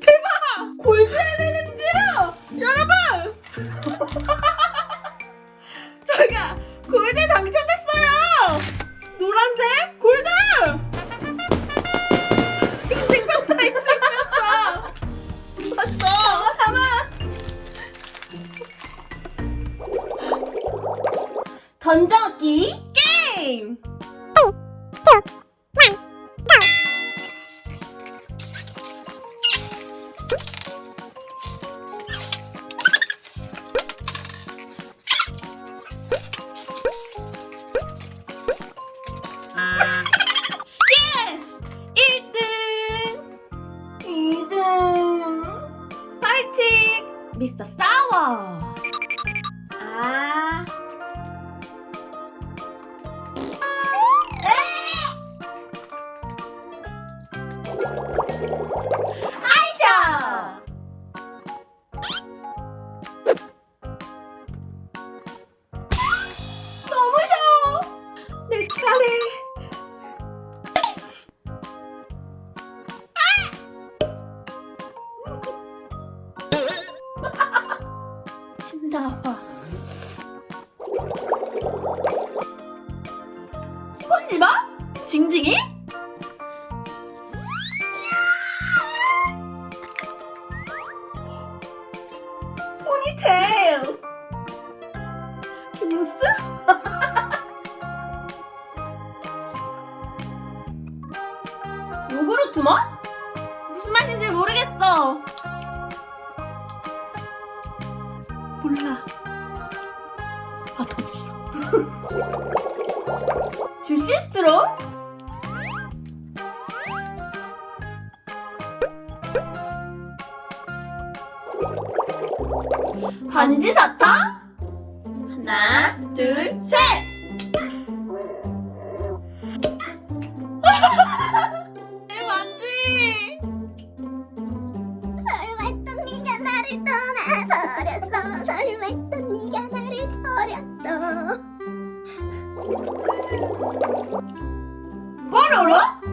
대박! 골드 M&M's요! 여러분! 저희가 골드 당첨됐어요! 노란색 골드! 인증났다 인증났어! 맛있어! 담아 담아! 던져먹기 게임! 파이팅! 미스터 싸워! 아, 아이 아! 신나봐. 스펀지밥? 징징이? 포니테일! 김무스? 요구르트 맛? 무슨 맛인지 모르겠어. 몰라. 맛없어. 주시 스트롱? 반지 사탕? 하나, 둘, 셋! 내 반지! 버렸어 뽀로로?